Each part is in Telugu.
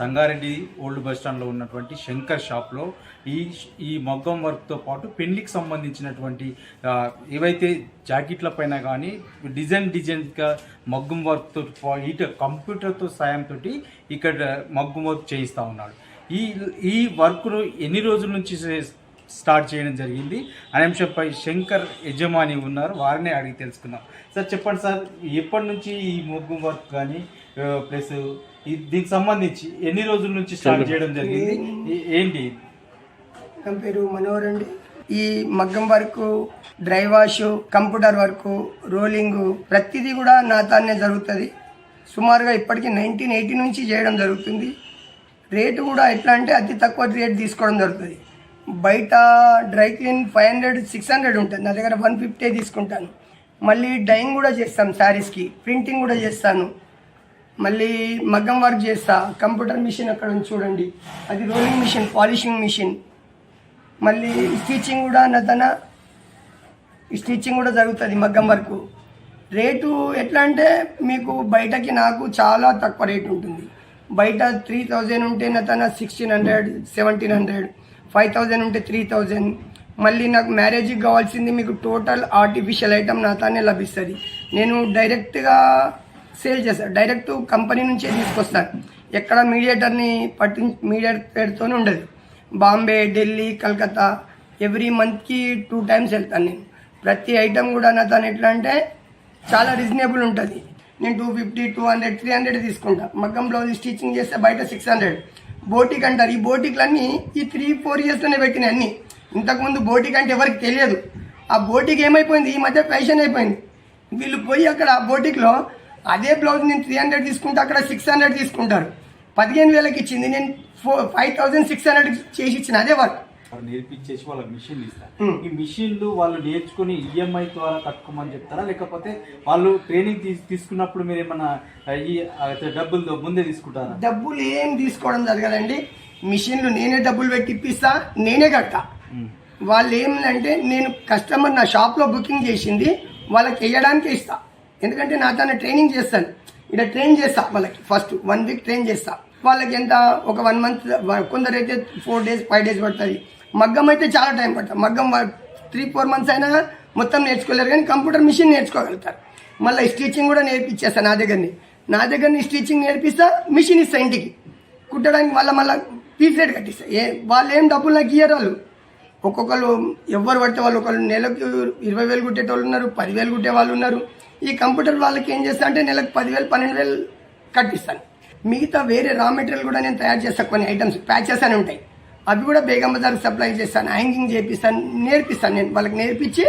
సంగారెడ్డి ఓల్డ్ బస్ స్టాండ్లో ఉన్నటువంటి శంకర్ షాప్లో ఈ ఈ మగ్గం వర్క్తో పాటు పెళ్ళికి సంబంధించినటువంటి ఏవైతే జాకెట్ల పైన కానీ డిజైన్ డిజైన్గా మగ్గం వర్క్తో ఇటు కంప్యూటర్తో సాయంతో ఇక్కడ మగ్గం వర్క్ చేయిస్తూ ఉన్నాడు. ఈ ఈ వర్క్ను ఎన్ని రోజుల నుంచి స్టార్ట్ చేయడం జరిగింది. అనే అంశంపై శంకర్ యజమాని ఉన్నారు. వారినే అడిగి తెలుసుకుందాం. సార్ చెప్పండి సార్ ఎప్పటి నుంచి ఈ మొగ్గు వర్క్ కానీ ప్లస్ దీనికి సంబంధించి ఎన్ని రోజుల నుంచి స్టార్ట్ చేయడం జరిగింది? ఏంటి? నా పేరు మనోహర్ అండి. ఈ మగ్గం work dry wash computer work rolling ప్రతిదీ కూడా నా తానే జరుగుతుంది. సుమారుగా ఇప్పటికీ నైన్టీన్ ఎయిటీ నుంచి చేయడం జరుగుతుంది. రేటు కూడా ఎట్లా అంటే అతి తక్కువ రేట్ తీసుకోవడం జరుగుతుంది. బయట dry clean five hundred six hundred ఉంటుంది. నా దగ్గర వన్ ఫిఫ్టీ తీసుకుంటాను. మళ్ళీ డైయింగ్ కూడా చేస్తాను శారీస్కి. ప్రింటింగ్ కూడా చేస్తాను. మళ్ళీ మగ్గం వర్క్ చేస్తా. కంప్యూటర్ మిషన్ అక్కడ ఉంది చూడండి. అది రోలింగ్ మిషన్ పాలిషింగ్ మిషన్. మళ్ళీ స్టిచ్చింగ్ కూడా నా తన స్టిచ్చింగ్ కూడా జరుగుతుంది మగ్గం వరకు. రేటు ఎట్లా అంటే మీకు బయటకి నాకు చాలా తక్కువ రేటు ఉంటుంది. బయట త్రీ థౌజండ్ ఉంటే నా తన sixteen hundred seventeen hundred five thousand ఉంటే త్రీ థౌజండ్. మళ్ళీ నాకు మ్యారేజ్కి కావాల్సింది మీకు టోటల్ ఆర్టిఫిషియల్ ఐటమ్ నాతోనే లభిస్తుంది. నేను డైరెక్ట్గా సేల్ చేస్తాను డైరెక్ట్ కంపెనీ నుంచే తీసుకొస్తాను ఎక్కడ మీడియేటర్ని పట్టి మీడియేటర్తోనే ఉండదు. బాంబే ఢిల్లీ కలకత్తా ఎవ్రీ మంత్కి టూ టైమ్స్ వెళ్తాను నేను. ప్రతి ఐటమ్ కూడా నా తను. ఎట్లా అంటే చాలా రీజనబుల్ ఉంటుంది. నేను two fifty two hundred three hundred తీసుకుంటా. మగ్గం బ్లౌజ్ స్టిచ్చింగ్ చేస్తే బయట సిక్స్ హండ్రెడ్. బోటిక్ అంటారు. ఈ బోటిక్లన్నీ ఈ త్రీ ఫోర్ ఇయర్స్లోనే పెట్టినాయి అన్నీ. ఇంతకుముందు బోటిక్ అంటే ఎవరికి తెలియదు. ఆ బోటిక్ ఏమైపోయింది? ఈ మధ్య ఫ్యాషన్ అయిపోయింది. వీళ్ళు పోయి అక్కడ ఆ బోటిక్లో అదే బ్లౌజ్ నేను త్రీ హండ్రెడ్ తీసుకుంటే అక్కడ సిక్స్ హండ్రెడ్ తీసుకుంటారు. పదిహేను వేలకి ఇచ్చింది. నేను four five thousand six hundred చేసి ఇచ్చిన. అదే వర్క్ వాళ్ళు నేర్పించేసి వాళ్ళకి మిషన్ ఇస్తారు. ఈ మిషన్లు వాళ్ళు నేర్చుకుని ఈఎంఐ ద్వారా కట్టుకోమని చెప్తారా? లేకపోతే వాళ్ళు ట్రైనింగ్ తీసు తీసుకున్నప్పుడు మీరు ఏమన్నా ఈ డబ్బులు ముందే తీసుకుంటారా? డబ్బులు ఏం తీసుకోవడం జరగదండి. మిషన్లు నేనే డబ్బులు పెట్టి ఇప్పిస్తా నేనే కడతా. వాళ్ళు ఏమిటంటే నేను కస్టమర్ నా షాప్లో బుకింగ్ చేసింది వాళ్ళకి వేయడానికే ఇస్తా. ఎందుకంటే నా తన ట్రైనింగ్ చేస్తాను. ఇక్కడ ట్రైన్ చేస్తా వాళ్ళకి. ఫస్ట్ వన్ వీక్ ట్రైన్ చేస్తా. వాళ్ళకి ఎంత ఒక వన్ మంత్ కొందరైతే ఫోర్ డేస్ ఫైవ్ డేస్ పడుతుంది. మగ్గం అయితే చాలా టైం పడుతుంది. మగ్గం త్రీ ఫోర్ మంత్స్ అయినా మొత్తం నేర్చుకోలేరు కానీ కంప్యూటర్ మిషన్ నేర్చుకోగలుగుతారు. మళ్ళీ స్టిచ్చింగ్ కూడా నేర్పించేస్తా నా దగ్గరని. నా దగ్గరని స్టిచ్చింగ్ నేర్పిస్తా మిషన్ ఇస్తా ఇంటికి. కుట్టడానికి మళ్ళీ మళ్ళీ పీస్ రేట్ కట్టిస్తా. ఏ వాళ్ళు ఏం డబ్బులు నాకు ఇయ్యరు వాళ్ళు ఒక్కొక్కరు ఎవరు పడితే వాళ్ళు ఒకళ్ళు నెలకు ఇరవై వేలు కుట్టేటోళ్ళు ఉన్నారు పదివేలు కుట్టే వాళ్ళు ఉన్నారు. ఈ కంప్యూటర్ వాళ్ళకి ఏం చేస్తా అంటే నెలకు పదివేలు పన్నెండు వేలు కట్టిస్తాను. మిగతా వేరే రా మెటీరియల్ కూడా నేను తయారు చేస్తాను కొన్ని ఐటమ్స్ ప్యాచెస్ అని ఉంటాయి. అవి కూడా బేగం బజార్కి సప్లై చేస్తాను హ్యాంగింగ్ చేపిస్తాను నేర్పిస్తాను. నేను వాళ్ళకి నేర్పించి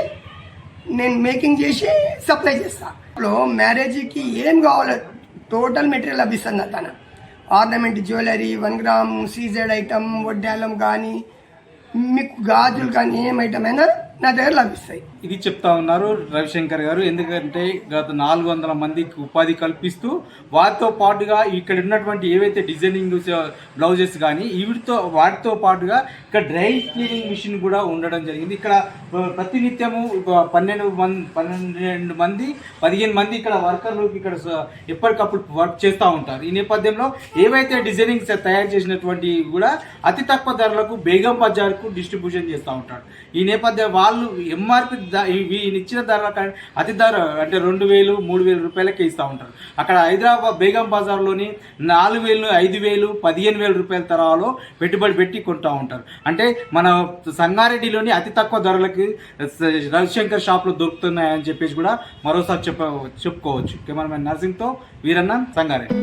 నేను మేకింగ్ చేసి సప్లై చేస్తాను ఇప్పుడు మ్యారేజ్కి ఏం కావాలో టోటల్ మెటీరియల్ లభిస్తుంది తన ornament jewellery one gram CZ item వడ్డాలం కానీ మీకు గాజులు కానీ ఏం ఐటమ్ అయినా నా దగ్గర లభిస్తాయి. ఇది చెప్తా ఉన్నారు రవిశంకర్ గారు. ఎందుకంటే గత నాలుగు వందల మందికి ఉపాధి కల్పిస్తూ వారితో పాటుగా ఇక్కడ ఉన్నటువంటి ఏవైతే డిజైనింగ్ బ్లౌజెస్ కానీ వీటితో వాటితో పాటుగా ఇక్కడ డ్రై క్లీనింగ్ మిషన్ కూడా ఉండడం జరిగింది. ఇక్కడ ప్రతినిత్యము ఒక పన్నెండు మంది పన్నెండు మంది పదిహేను మంది ఇక్కడ వర్కర్లు ఇక్కడ ఎప్పటికప్పుడు వర్క్ చేస్తూ ఉంటారు. ఈ నేపథ్యంలో ఏవైతే డిజైనింగ్స్ తయారు చేసినటువంటి కూడా అతి తక్కువ ధరలకు బేగం బజార్కు డిస్ట్రిబ్యూషన్ చేస్తూ ఉంటారు. ఈ నేపథ్యం వాళ్ళు ఎంఆర్పి వీళ్ళు ఇచ్చిన ధర అతి ధర అంటే రెండు వేలు మూడు వేల రూపాయలకే ఇస్తూ ఉంటారు. అక్కడ హైదరాబాద్ బేగం బజార్లోని నాలుగు వేలు ఐదు వేలు పదిహేను వేల రూపాయల తరాలో పెట్టుబడి పెట్టి కొంటూ ఉంటారు. అంటే మన సంగారెడ్డిలోని అతి తక్కువ ధరలకి రవిశంకర్ షాప్లో దొరుకుతున్నాయని చెప్పేసి కూడా మరోసారి చెప్ప చెప్పుకోవచ్చు. కెమెరామెన్ నర్సింగ్తో వీరన్న సంగారెడ్డి.